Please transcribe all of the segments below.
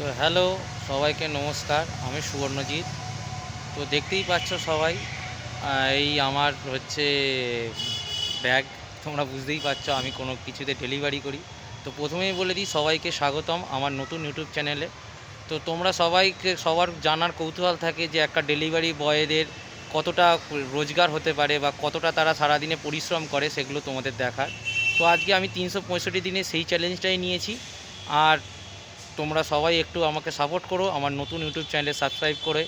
তো হ্যালো, সবাইকে নমস্কার, আমি সুবর্ণজিৎ। তো দেখতেই পাচ্ছ সবাই এই আমার হচ্ছে ব্যাগ, তোমরা বুঝতেই পারছ, আমি কোনো কিছুতে ডেলিভারি করি। তো প্রথমেই বলে দিই, সবাইকে স্বাগতম আমার নতুন ইউটিউব চ্যানেলে। তো তোমরা সবাইকে, সবার জানার কৌতূহল থাকে যে একটা ডেলিভারি বয়েদের কতটা রোজগার হতে পারে বা কতটা তারা সারাদিনে পরিশ্রম করে, সেগুলো তোমাদের দেখার। তো আজকে আমি তিনশো পঁয়ষট্টি দিনে সেই চ্যালেঞ্জটাই নিয়েছি। আর তোমরা সবাই একটু আমাকে সাপোর্ট করো আমার নতুন ইউটিউব চ্যানেলে সাবস্ক্রাইব করে।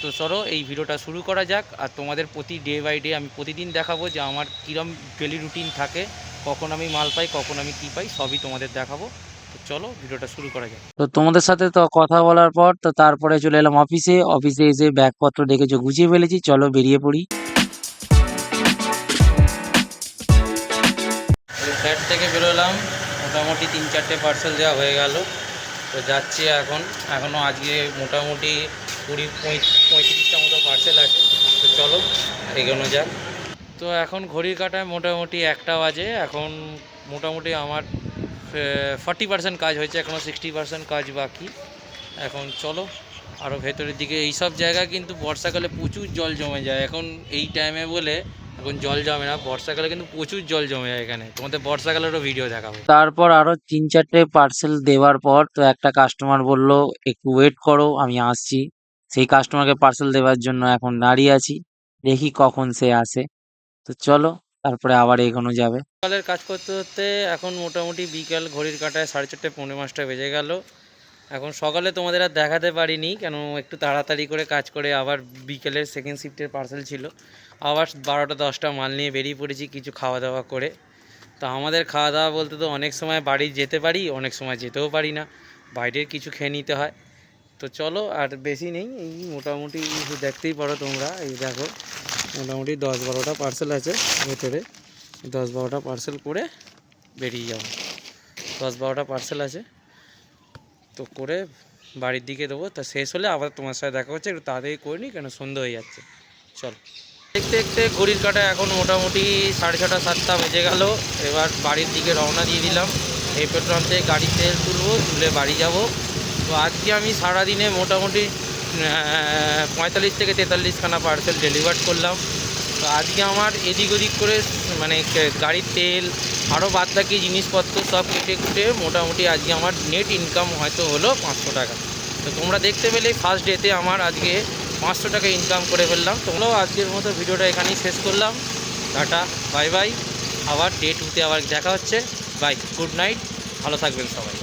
তো চলো এই ভিডিওটা শুরু করা যাক আর তোমাদের প্রতি ডে বাই ডে আমি প্রতিদিন দেখাবো যে আমার কীরম ডেলি রুটিন থাকে কখন আমি মাল পাই কখন আমি কী পাই সবই তোমাদের দেখাবো। তো চলো ভিডিওটা শুরু করা যাক। তো তোমাদের সাথে তো কথা বলার পর তো তারপরে চলে এলাম অফিসে অফিসে এসে ব্যাগপত্র দেখেছ গুছিয়ে ফেলেছি চলো বেরিয়ে পড়ি। ফ্ল্যাট থেকে বেরোলাম মোটামুটি তিন চারটে পার্সেল দেওয়া হয়ে গেল। তো যাচ্ছি এখন। এখনও আজকে মোটামুটি কুড়ি পঁয়- পঁয়ত্রিশটা মতো পার্সেল আছে। তো চলো, এগোনো যাক। তো এখন ঘড়ির কাটায় মোটামুটি একটা বাজে। এখন মোটামুটি আমার ফর্টি পার্সেন্ট কাজ হয়েছে এখনও সিক্সটি পার্সেন্ট কাজ বাকি। এখন চলো আরও ভেতরের দিকে। এইসব জায়গা কিন্তু বর্ষাকালে প্রচুর জল জমে যায়। এখন এই টাইমে বলে এখন জল জমে না বর্ষাকালে কিন্তু প্রচুর জল জমে যায় এখানে। তোমাদের বর্ষাকালেরও ভিডিও দেখাবো। তারপর আরও তিন চারটে পার্সেল দেওয়ার পর তো একটা কাস্টমার বলল একটু ওয়েট করো আমি আসছি। সেই কাস্টমারকে পার্সেল দেওয়ার জন্য এখন দাঁড়িয়ে আছি দেখি কখন সে আসে। তো চলো তারপরে আবার এগোনো যাবে। সকালের কাজ করতে করতে এখন মোটামুটি বিকাল ঘড়ির কাটায় সাড়ে চারটে পৌনে পাঁচটা বেজে গেল। এখন সকালে তোমাদের আর দেখাতে পারিনি, কেন একটু তাড়াতাড়ি করে কাজ করে আবার বিকেলের সেকেন্ড শিফটের পার্সেল ছিল। আবার বারোটা দশটা মাল নিয়ে বেরিয়ে পড়েছি কিছু খাওয়া দাওয়া করে। তো আমাদের খাওয়া দাওয়া বলতে তো অনেক সময় বাড়ি যেতে পারি, অনেক সময় যেতেও পারি না। বাইরের কিছু খেয়ে নিতে হয়। তো চলো আর বেশি নেই, এই মোটামুটি দেখতেই পারো তোমরা, এই দেখো, মোটামুটি দশ বারোটা পার্সেল আছে ভেতরে। দশ বারোটা পার্সেল করে বেরিয়ে যাব দশ বারোটা পার্সেল আছে। তো করে বাড়ির দিকে দেবো। তা শেষ হলে আবার তোমার সাথে দেখা হচ্ছে, একটু তাড়াতাড়ি করে নিই, কেন সন্ধ্যে হয়ে যাচ্ছে। চল। দেখতে দেখতে ঘড়ির কাটা এখন মোটামুটি সাড়ে ছটা, সাতটা বেজে গেল। এবার বাড়ির দিকে রওনা দিয়ে দিলাম। এই পেট্রোল থেকে গাড়ি তেল তুলবো, তুলে বাড়ি যাব। তো আজকে আমি সারাদিনে মোটামুটি পঁয়তাল্লিশ থেকে তেতাল্লিশখানা পার্সেল ডেলিভার করলাম। তো আজকে আমার এদিক ওদিক করে মানে গাড়ির তেল আরও বাদ বাকি জিনিসপত্র সব কেটে কুটে মোটামুটি আজকে আমার নেট ইনকাম হয়তো হলো পাঁচশো টাকা। তো তোমরা দেখতে পেলে ফার্স্ট ডেতে আমার আজকে পাঁচশো টাকা ইনকাম করে ফেললাম। তোমরাও আজকের মতো ভিডিওটা এখানেই শেষ করলাম। টাটা বাই বাই আবার ডে টুতে আবার দেখা হচ্ছে। বাই গুড নাইট ভালো থাকবেন সবাই।